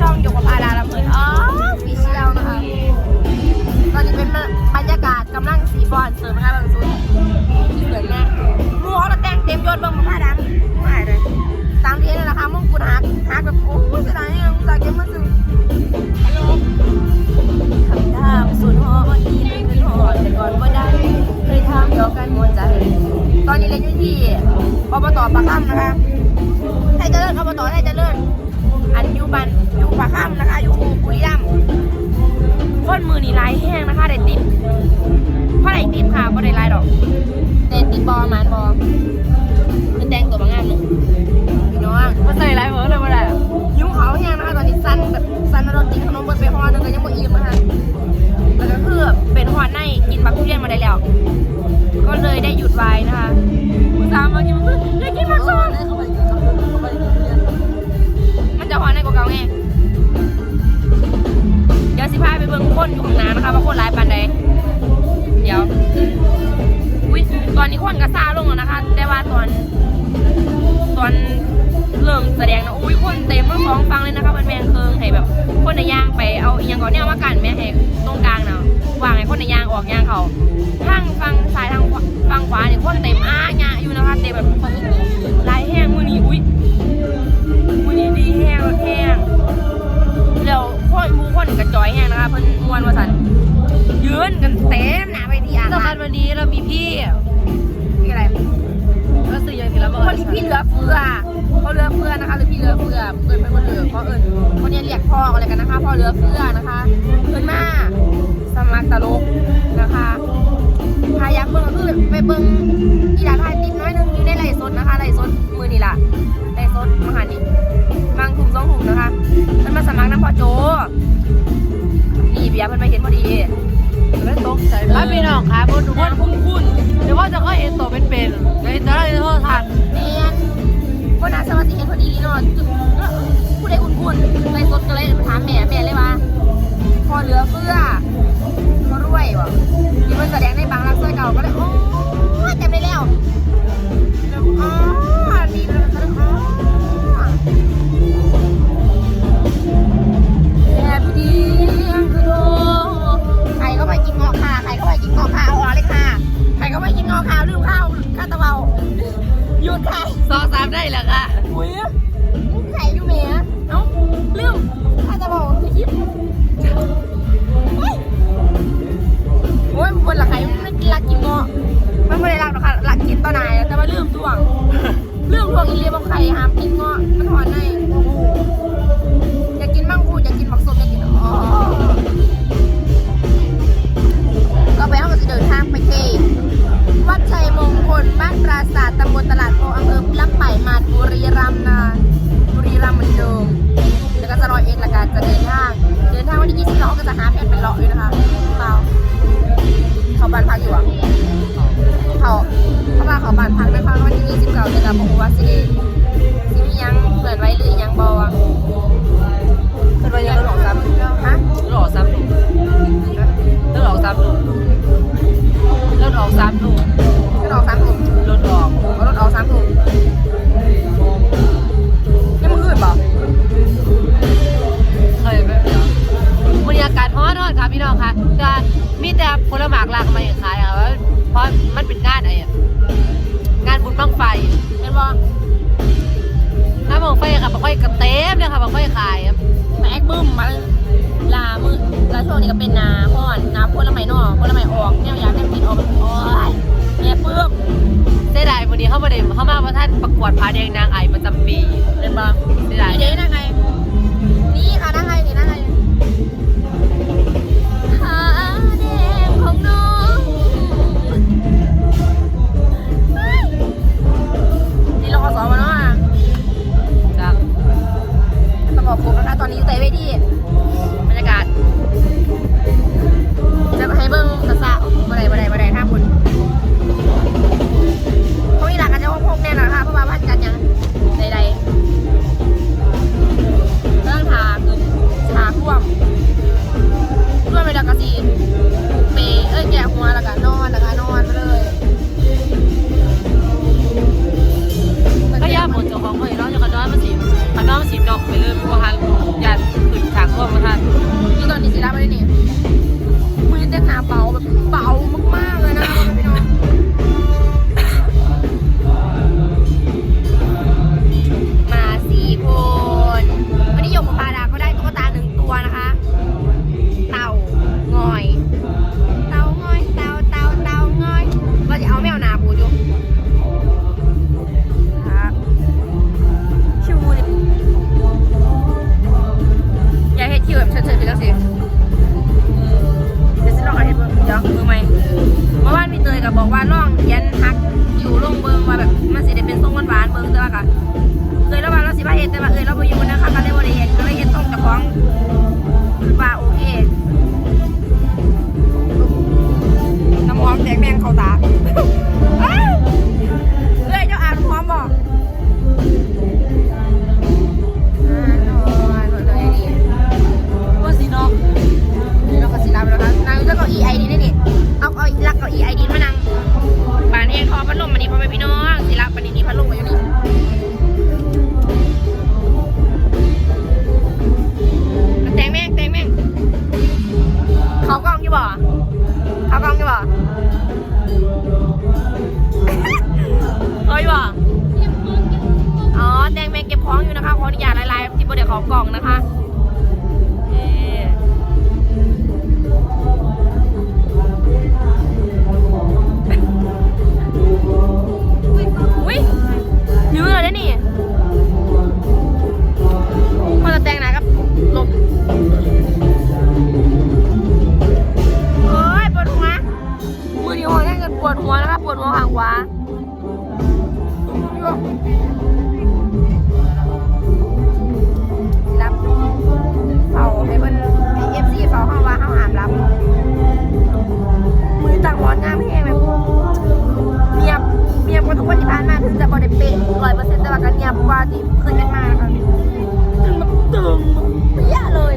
ช่องโอันอยูบันอยูปากข้ามนะคะอยู่บุรีรัมย์คนมือนี่ไล่แห้งนะคะได้ติดเพราะได้ติดค่ะเพราะได้ไล่ดอกแต่ติดบอหมานบอมันแดงตัวบางงานเลยพี่น้องมาใส่ไรเหมือนเลยมาได้ยิ้มเขาแห้งนะคะตอนนี้สั้นแบบสั้นแล้วโดนกินขนมเบิดไปห่อหนึงก็ยังไม่อิ่มนะคะแล้วก็คือเป็นห่อในกินบักทุเรียนมาได้แล้ว ก็เลยได้หยุดไว้นะคะสามมากินบักทุเรียนอยากกินบักซอน ในกว่าเก่าไงเดี๋ยวสิพาไปเบิ่งคนอยู่ข้างหน้านะคะว่าคนร้ายปานใดเดี๋ยวอุ้ยตอนนี้คนก็ซาลงแล้วนะคะ แต่ว่าตอนตอนเริ่มแสดงนะอุ้ยคนเต็มทั้งสองฟังเลยนะคะมันแมงเคิงให้แบบ คนในย่างไปเอาอหยังก่อนเนี่ยมากันแม่ให้ตรงกลางเนาะวางให้คนในย่างออกย่างเขาทางฟังซ้ายทางฟังขวาเนี่ยคนเต็มอ้าหยอยู่นะคะเต็มแบบ เพิ่นมวนว่าสันยืนกันเต็มหนาไปที่อ่างสำคัญวันนี้เรามีพี่พี่อะไรก็สื่ออย่างที่เราบอกคนที่พี่เหลือเฟือเขาเหลือเฟือนะคะหรือพี่เหลือเฟือเอินเป็นคนเหลือเพราะเอินคนนี้เรียกพ่ออะไรกันนะคะพ่อเหลือเฟือนะคะเอินมาสมัครตลกนะคะพายักเบิ้งก็คือไปเบิ้งอีหลาพายติดน้อยหนึงอยู่ในไร่สดนะคะไร่สดมือนี่ล่ะไร่สดมหานี่บางถุงสองถุงนะคะมันมาสมัครน้ำพ่อโจนี่เบียร์เพิ่นมาเห็นพอดีไม่ตกใจป้าพี่น้องค่ะพวกทุกคนคุ้นคุ้นเดี๋ยวว่าจะก็เห็นตัวเป็นๆในแต่ละโทรทัศน์เนียนคนน่าสวัสดีเห็นพอดีเนาะจุดผู้ใดอุ่นๆเลยสดก็เลยถามแม่แม่เลย เขาก็จะหาแผนเป็นเลาะอยู่นะคะเปล่าเขาบ้านพักอยู่อะเขาเพราะว่าเขาบ้านพักนะคะวันที่29เดือนบอกว่าสิสิมียังเปิดไว้หรือยังบออะเปิดไปยังหล่อซ้ำฮะหล่อซ้ำ อนๆค่ะพี่น้องค่ะจะมีแต่ผลหมากหลากมาขายค่ะเพราะมันเป็นงานอะไรอะงานบุญบังไฟเห็นบอกน้ำบังไฟค่ะบังไฟกระเต็มเลยค่ะบังไฟขายอะแม็กบึ้มมาลามือแล้วช่วงนี้ก็เป็นนาพ่อนนาพ่นละไม้นอกพ่นละไม้ออกเนี่ยอยากให้กินออกโอ้ยแม่ปื้มเสียดายวันนี้เข้ามาเด่นเข้ามาว่าท่านประกวดพาแดงนางไอประจำปีเป็นบ้าเสียดายเจ๊นั่งไง เปเอ้ยแกะหัวแล้วก็นอนาะ มือใหม่เมื่อวานพี่เตยก็บอกว่าลองยันฮักอยู่ลงเบิงว่าแบบมันสิได้เป็นทรงหวานๆเบิงแต่ว่าก็เอยแล้วว่าเราสิว่าเฮ็ดแต่ว่าเอยเราบ่อยู่นะคะก็เลยบ่ได้เห็นก็เลยเห็นต้องเจ้าของว่าโอเคน้ำหอมแตกแมงเข้าตา วแค่เกินปวดหัวนะครับปวดหัวหางขวารับเฝ้าให้เพิ่นเอฟซีเฝ้าห้องว่าห้องหามรับ มือต่างหมอนงามแห้งแบบเงียบเงียบกว่าทุกวันที่ผ่านมาถึงจะบริเป๊ะร้อยเปอร์เซ็นต์แต่ว่าก็เงียบกว่าที่เคยเป็นมาค่ะตึงแบบตึงเปี้ยเลย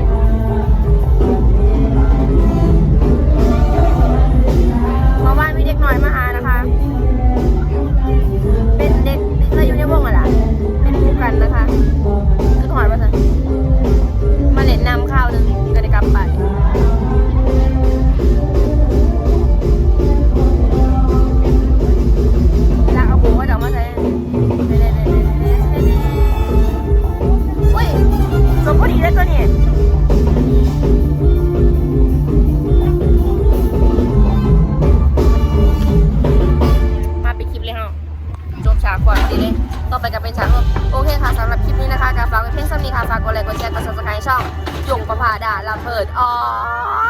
ดไลค์กดแชร์กด subscribe ช่องยงประพาดาลำเพิดออ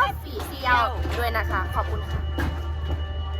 ฟฟิเชียลด้วยนะคะขอบคุณค่ะ